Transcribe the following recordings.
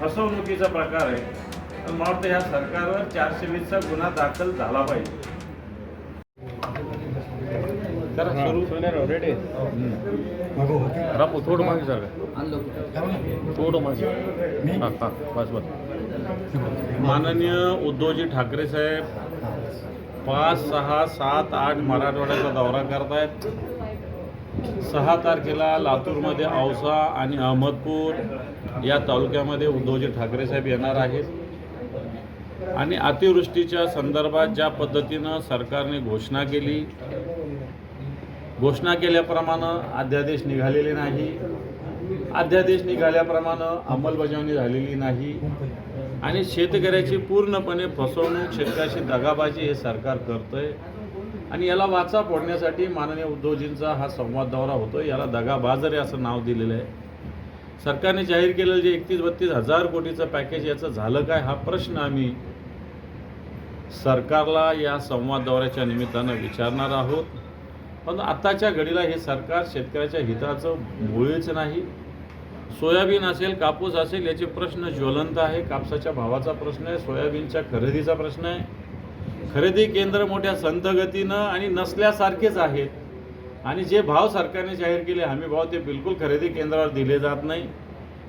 फसवणुकीचा प्रकार आहे. तर मला वाटतं ह्या सरकारवर चारशे वीसचा गुन्हा दाखल झाला पाहिजे. थोडं मागे सर थोडं मागे. हां हां बस बस. माननीय उद्धवजी ठाकरे साहेब पाच सहा सात आठ मराठवाड्याचा दौरा करतायत. सहा तारखेला लातूरमध्ये औसा आणि अहमदपूर. या तालुक्यामध्ये उद्धवजी ठाकरे साहेब येणार आहेत. आणि अतिवृष्टीच्या संदर्भात ज्या पद्धतीनं सरकारने घोषणा केली घोषणा केल्याप्रमाणे अध्यादेश निघालेले नाही. अध्यादेश निघाल्याप्रमाणे अंमलबजावणी झालेली नाही. आणि शेतकऱ्याची पूर्णपणे फसवणूक शेतकऱ्याची दगाबाजी हे सरकार करतंय. आणि याला वाचा फोडण्यासाठी माननीय उद्धवजींचा हा संवाद दौरा होतो याला दगाबाजर असं नाव दिलेलं आहे. सरकारने जाहीर केलेलं जे एकतीस बत्तीस हजार कोटीचं पॅकेज याचं झालं काय हा प्रश्न आम्ही सरकारला या संवाद दौऱ्याच्या निमित्तानं विचारणार आहोत. पण आत्ताच्या घडीला हे सरकार शेतकऱ्याच्या हिताचं मुळीच नाही. सोयाबीन असेल कापूस असेल याचे प्रश्न ज्वलंत आहे. कापसाच्या भावाचा प्रश्न आहे सोयाबीनच्या खरेदीचा प्रश्न आहे. खरेदी केंद्र मोठ्या संथ गतीनं आणि नसल्यासारखेच आहेत. आणि जे भाव सरकारने जाहीर केले हमी भाव ते बिलकुल खरेदी केंद्रावर दिले जात नाही.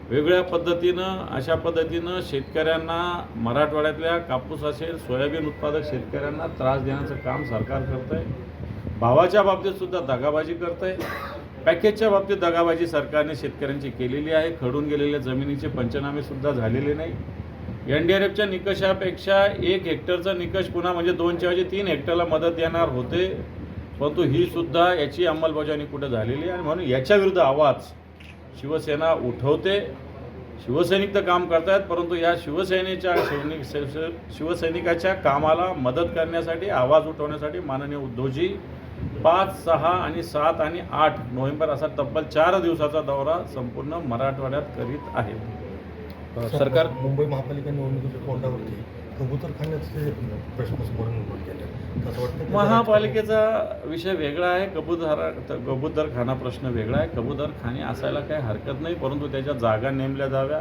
वेगळ्या पद्धतीनं अशा पद्धतीनं शेतकऱ्यांना मराठवाड्यातल्या कापूस असेल सोयाबीन उत्पादक शेतकऱ्यांना त्रास देण्याचं काम सरकार करतं आहे भावाच्या बाबतीतसुद्धा दगाबाजी करत आहे पॅकेजच्या बाबतीत दगाबाजी सरकारने शेतकऱ्यांची केलेली आहे. खडून गेलेल्या जमिनीचे पंचनामेसुद्धा झालेले नाही. एन डी आर एफच्या निकषापेक्षा एक हेक्टरचा निकष पुन्हा म्हणजे दोनच्या ऐवजी तीन हेक्टरला मदत देणार होते. परंतु ही सुद्धा याची अंमलबजावणी कुठं झालेली आहे? आणि म्हणून याच्या विरुद्ध आवाज शिवसेना उठवते. शिवसैनिक तर काम करतायत परंतु या शिवसेनेच्या सैनिक शिवसैनिकाच्या कामाला मदत करण्यासाठी आवाज उठवण्यासाठी माननीय उद्धवजी पाच सहा आणि सात आणि आठ नोव्हेंबर असा तब्बल चार दिवसाचा दौरा संपूर्ण मराठवाड्यात करीत आहे सरकार मुंबई महापालिका निवडणुकीच्या तोंडावरती कबूतर खाण्याचे प्रश्न समोर असं वाटतं महापालिकेचा विषय वेगळा आहे. कबूतर कबूतर खाना प्रश्न वेगळा आहे. कबूतर खाणे असायला काही हरकत नाही परंतु त्याच्या जागा नेमल्या जाव्या.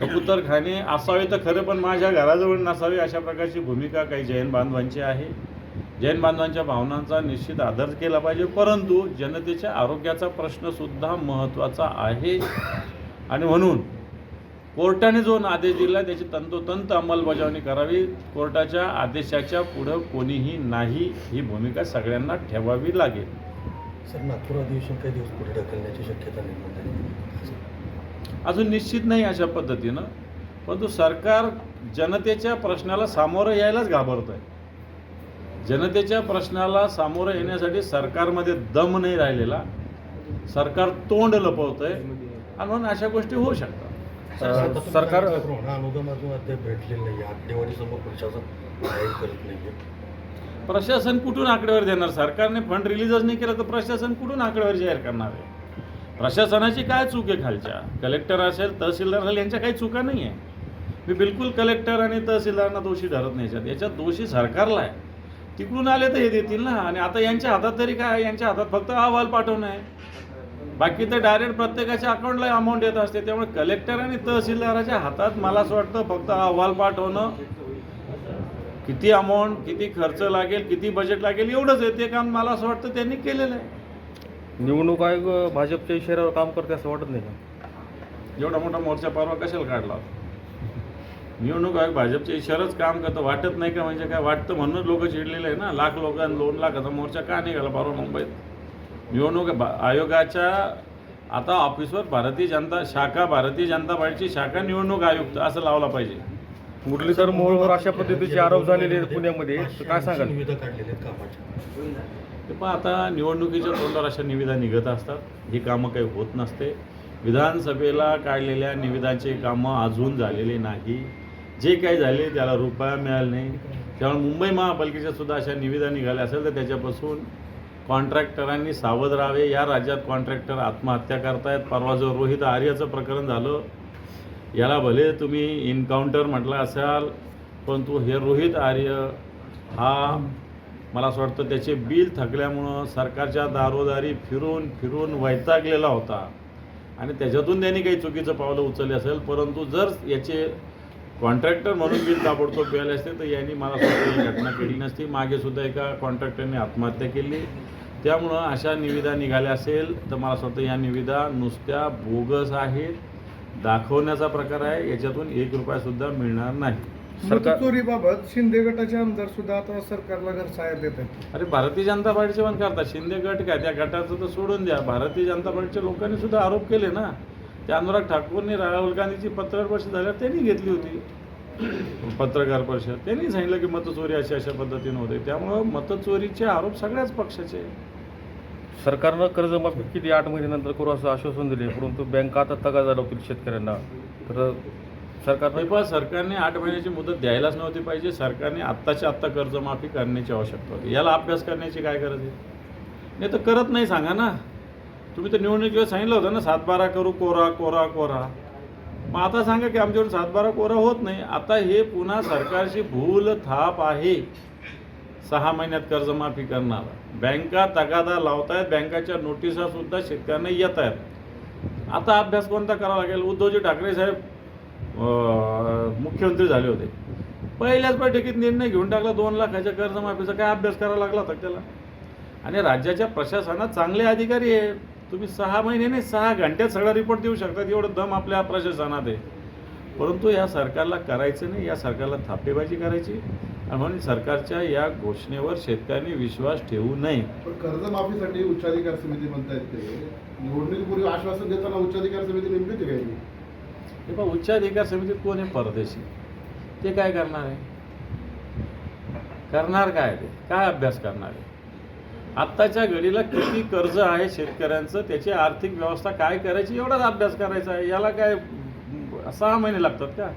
कबूतर खाणे असावे तर खरं पण माझ्या घराजवळ नसावे अशा प्रकारची भूमिका काही जैन बांधवांची आहे. जैन बांधवांच्या भावनांचा निश्चित आदर केला पाहिजे परंतु जनतेच्या आरोग्याचा प्रश्नसुद्धा महत्त्वाचा आहे. आणि म्हणून कोर्टाने जो आदेश दिला त्याची तंतोतंत अंमलबजावणी करावी. कोर्टाच्या आदेशाच्या पुढं कोणीही नाही ही भूमिका सगळ्यांना ठेवावी लागेल. सर नागपूर अधिवेशन काही दिवस पुढे ढकलण्याची शक्यता निर्माण झाली. अजून निश्चित नाही अशा पद्धतीनं परंतु सरकार जनतेच्या प्रश्नाला सामोरं यायलाच घाबरत आहे जनतेच्या प्रश्नाला सामोरं येण्यासाठी सरकारमध्ये दम नाही राहिलेला. सरकार तोंड लपवत आहे आणि म्हणून अशा गोष्टी होऊ शकतात. सरकार अजून अद्याप भेटलेलं नाही आकडेवारीसमोर प्रशासन जाहीर करत नाहीये. प्रशासन कुठून आकडेवारी देणार? सरकारने फंड रिलीजच नाही केलं तर प्रशासन कुठून आकडेवारी जाहीर करणार आहे? प्रशासनाची काय चूक आहे खालच्या? कलेक्टर असेल तहसीलदार असेल यांच्या काही चुका नाही आहे मी बिलकुल कलेक्टर आणि तहसीलदारांना दोषी धरत नाही याच्यात याच्यात दोषी सरकारला आहे. तिकडून आले तर हे देतील ना. आणि आता यांच्या हातात तरी काय? यांच्या हातात फक्त अहवाल पाठवणं आहे. बाकी तर डायरेक्ट प्रत्येकाच्या अकाउंटला अमाऊंट येत असते. त्यामुळे कलेक्टर आणि तहसीलदाराच्या हातात मला असं वाटतं फक्त अहवाल पाठवणं. किती अमाऊंट किती खर्च लागेल किती बजेट लागेल एवढंच आहे. ते काम मला असं वाटतं त्यांनी केलेलं आहे. निवडणूक आयोग भाजपच्या इशाऱ्यावर काम करते असं वाटत नाही का? एवढा मोठा मोर्चा परवा कशाला काढला? निवडणूक आयोग भाजपच्या इशाराच काम करतं. वाटत नाही का? म्हणजे काय? वाटतं म्हणूनच लोक चिडलेले आहे ना. लाख लोकां दोन लाखाचा मोर्चा का निघाला परवा मुंबईत? निवडणूक आयोगाच्या आता ऑफिसवर भारतीय जनता शाखा भारतीय जनता पार्टीची शाखा निवडणूक आयुक्त असं लावला पाहिजे. मुरलीधर मोहोळवर अशा पद्धतीचे आरोप झालेले आहेत पुण्यामध्ये. तर काय सांगाल? ते पण आता निवडणुकीच्या तोंडावर अशा निविदा निघत असतात. ही कामं काही होत नसते. विधानसभेला काढलेल्या निविदाचे कामं अजून झालेले नाही. जे काही झाले त्याला रुपया मिळाला नाही. त्यामुळे मुंबई महापालिकेच्या सुद्धा अशा निविदा निघाल्या असेल तर त्याच्यापासून कॉन्ट्रॅक्टरांनी सावध राहावे. या राज्यात कॉन्ट्रॅक्टर आत्महत्या करतायत. परवा जो रोहित आर्याचं प्रकरण झालं याला भले तुम्ही इन्काउंटर म्हटलं असाल पण तो हे रोहित आर्य हा मला असं वाटतं त्याचे बिल थकल्यामुळं सरकारच्या दारोदारी फिरून फिरून वैतागलेला होता. आणि त्याच्यातून त्यांनी काही चुकीचं पावलं उचलले असेल परंतु जर याचे कॉन्ट्रॅक्टर म्हणून बिल ताबडतोब मिळाले असते तर यांनी मला ही घटना केली नसती. मागे सुद्धा एका कॉन्ट्रॅक्टरने आत्महत्या केली. त्यामुळं अशा निविदा निघाल्या असेल तर मला असं वाटतं या निविदा नुसत्या बोगस आहेत. दाखवण्याचा प्रकार आहे याच्यातून एक रुपयासुद्धा मिळणार नाही. सरकार- चोरीबाबत शिंदे गटाचे आमदार सुद्धा आता सरकारला घर सहाय्य देत आहेत. अरे भारतीय जनता पार्टीचे पण करतात. शिंदे गट काय त्या गटाचं तर सोडून द्या. भारतीय जनता पार्टीच्या लोकांनी सुद्धा आरोप केले ना. त्या अनुराग ठाकूरने राहुल गांधीची पत्रकार परिषद झाल्यावर त्यांनी घेतली होती. पत्रकार परिषद. त्यांनी सांगितलं की मतचोरी अशा अशा पद्धतीने होते. त्यामुळं मतचोरीचे आरोप सगळ्याच पक्षाचे. सरकारनं कर्जमाफी किती आठ महिन्यानंतर करू असं आश्वासन दिले परंतु बँका आता तगादा लावतील शेतकऱ्यांना. तर सरकारनं पण सरकारने आठ महिन्याची मुदत द्यायलाच नव्हती पाहिजे. सरकारने आत्ताच्या आत्ता कर्जमाफी करण्याची आवश्यकता होती. याला अभ्यास करण्याची काय गरज आहे? नाही तर करत नाही सांगा ना. तुम्ही तर निवडणुकीवर सांगितलं होतं ना सातबारा करू कोरा कोरा कोरा. मग आता सांगा की आमच्याकडून सातबारा कोरा होत नाही. आता हे पुन्हा सरकारची भूल थाप आहे. सहा महिन्यात कर्जमाफी करणार. बँका तगादा लावतायत. बँकाच्या नोटिसा सुद्धा शेतकऱ्यांना येत आहेत आता अभ्यास कोणता करावा लागेल? उद्धवजी ठाकरे साहेब मुख्यमंत्री झाले होते. पहिल्याच बैठकीत निर्णय घेऊन टाकला दोन लाखाच्या कर्जमाफीचा. काय अभ्यास करावा लागला होता त्याला? आणि राज्याच्या प्रशासनात चांगले अधिकारी आहेत तुम्ही सहा महिने नाही सहा घंट्यात सगळा रिपोर्ट देऊ शकतात एवढं दम आपल्या प्रशासनात आहे. परंतु या सरकारला करायचं नाही या सरकारला थापेबाजी करायची. आणि म्हणून सरकारच्या या घोषणेवर शेतकऱ्यांनी विश्वास ठेवू नये. पण कर्जमाफीसाठी उच्चाधिकार समिती म्हणतायत ते. निवडणुकीपूर्वी आश्वासन देताना उच्चाधिकार समिती होती काय हे? पहा उच्चाधिकार समितीत कोण आहे? परदेशी. ते काय करणार आहे? करणार काय ते? काय अभ्यास करणार आहे? आत्ताच्या घडीला किती कर्ज आहे शेतकऱ्यांचं त्याची आर्थिक व्यवस्था काय करायची एवढाच अभ्यास करायचा आहे. याला काय सहा महिने लागतात का?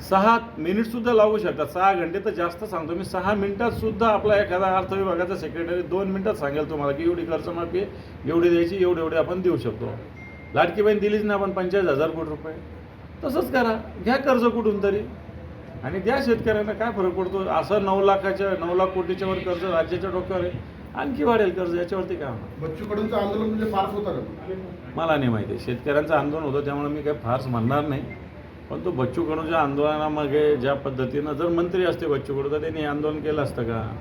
सहा मिनिटसुद्धा लागू शकतात. सहा घंटे तर जास्त सांगतो. मी सहा मिनिटातसुद्धा आपला एखादा अर्थ विभागाचा सेक्रेटरी दोन मिनिटात सांगेल तुम्हाला की एवढी कर्जमाफी माफी एवढी द्यायची एवढे एवढे आपण देऊ शकतो. लाडकी बहीण दिलीच ना आपण पंचेचाळीस हजार कोटी रुपये. तसंच करा. घ्या कर्ज कुठून तरी. आणि द्या शेतकऱ्यांना काय फरक पडतो? असं नऊ लाखाच्या नऊ लाख कोटीच्या वर कर्ज राज्याच्या डोक्यावर आहे. आणखी वाढेल कर्ज याच्यावरती काय होणार? बच्चू कडूंचं आंदोलन म्हणजे फारच होता का? मला नाही माहिती. शेतकऱ्यांचं आंदोलन होतं त्यामुळे मी काही फारच म्हणणार नाही. पण तो बच्चू कडूच्या आंदोलनामागे ज्या पद्धतीनं जर मंत्री असते बच्चू कडू तर त्यांनी आंदोलन केलं असतं का?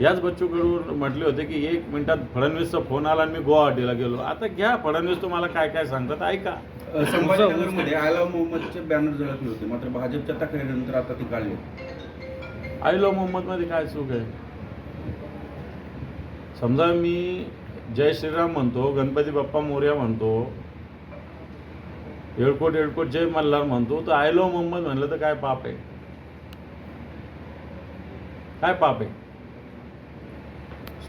याच बच्चू कडू म्हटले होते की एक मिनिटात फडणवीसचा फोन आला आणि मी गुवाहाटीला गेलो. आता घ्या फडणवीस तुम्हाला काय काय सांगतात ऐका. संभाजीनगरमध्ये आयला मोहम्मदचे बॅनर झळकले होते मात्र भाजपच्या तक्रारीनंतर आता ते काढले आयलो मोहम्मदमध्ये काय चूक आहे? समजा मी जय श्रीराम म्हणतो गणपती बाप्पा मोर्या म्हणतो येळकोट येळकोट जय मल्हार म्हणतो तर आयलो मोहम्मद म्हणलं तर काय पाप आहे? काय पाप आहे?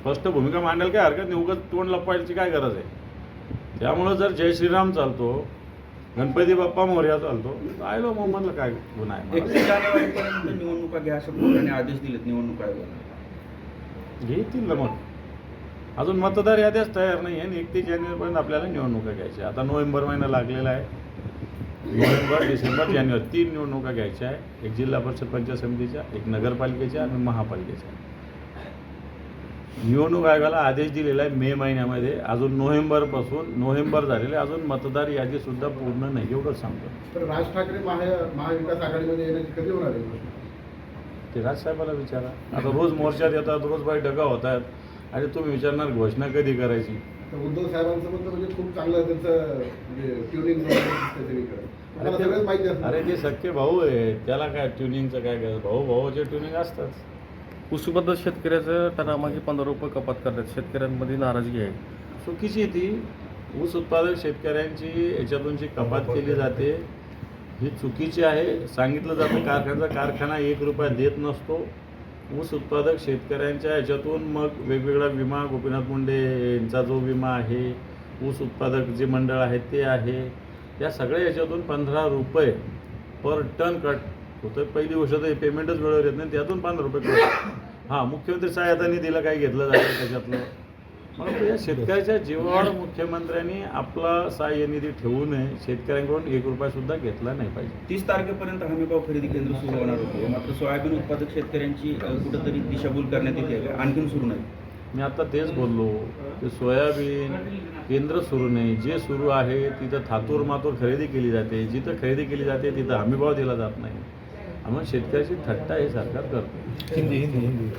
स्पष्ट भूमिका मांडायला काय हरकत नाही? उगाच तोंड लपवायची काय गरज आहे? त्यामुळं जर जय श्रीराम चालतो गणपती बाप्पा मोर्या चालतो आयलो मोहम्मदला काय गुन्हा आहे मला. एकतीस जानेवारीपर्यंत निवडणुका घ्या कोर्टाने आदेश दिलेत निवडणूक घेतील ना मग. अजून मतदार याद्याच तयार नाही आहे. आणि एकतीस जानेवारीपर्यंत आपल्याला निवडणुका घ्यायच्या आता नोव्हेंबर महिना लागलेला आहे. नोव्हेंबर डिसेंबर जानेवारी. तीन निवडणुका घ्यायच्या आहे एक जिल्हा परिषद पंचायत समितीच्या एक नगरपालिकेच्या आणि महापालिकेच्या. निवडणूक आयोगाला आदेश दिलेला आहे मे महिन्यामध्ये. अजून नोव्हेंबरपासून नोव्हेंबर झालेले अजून मतदार यादीसुद्धा पूर्ण नाही एवढंच सांगतो. तर राज ठाकरे महा महाविकास आघाडीमध्ये येण्याची कधी होणार आहे? ते राजसाहेबाला विचारा. आता रोज मोर्चात येतात रोज बैठका होत आहेत आणि तुम्ही विचारणार घोषणा कधी करायची? तर उद्धव साहेबांचं म्हणणं म्हणजे खूप चांगलं त्यांचं म्हणजे ट्युनिंग तुम्हाला सगळंच माहिती असतं अरे ते सख्खे भाऊ आहे. त्याला काय ट्युनिंगचं काय करायचं भाऊ भाऊचे ट्युनिंग असतात. ऊसबद्दल शेतकऱ्याचं टनामागे पंधरा रुपये कपात करतात. शेतकऱ्यांमध्ये नाराजगी आहे. चुकीची आहे ती. ऊस उत्पादक शेतकऱ्यांची याच्यातून जी कपात केली जाते ही चुकीची आहे. सांगितलं जातं कारखान्याचा कारखाना एक रुपया देत नसतो. ऊस उत्पादक शेतकऱ्यांच्या याच्यातून मग वेगवेगळा विमा गोपीनाथ मुंडे यांचा जो विमा आहे ऊस उत्पादक जे मंडळ आहे ते आहे. या सगळ्या याच्यातून पंधरा रुपये पर टन कट होतं. पहिली गोष्ट तर पेमेंटच वेळेवर येत नाही. त्यातून पंधरा रुपये हां मुख्यमंत्री सहायता निधीला काही घेतलं जातं त्याच्यातलं. परंतु या शेतकऱ्याच्या जीवावर मुख्यमंत्र्यांनी आपला सहाय्य निधी ठेवू नये. शेतकऱ्यांकडून एक रुपया सुद्धा घेतला नाही पाहिजे. तीस तारखेपर्यंत हमीभाव खरेदी केंद्र सुरू होणार होते. मात्र सोयाबीन उत्पादक शेतकऱ्यांची कुठंतरी दिशाभूल करण्यात येते. आणखीन सुरू नाही. मी आता तेच बोललो की सोयाबीन केंद्र सुरू नाही. जे सुरू आहे तिथं थातूर मातूर खरेदी केली जाते. जिथं खरेदी केली जाते तिथं हमीभाव दिला जात नाही. आम्हाला शेतकऱ्याची थट्टा हे सरकार करतो हिंदी हिंदी हिंदी.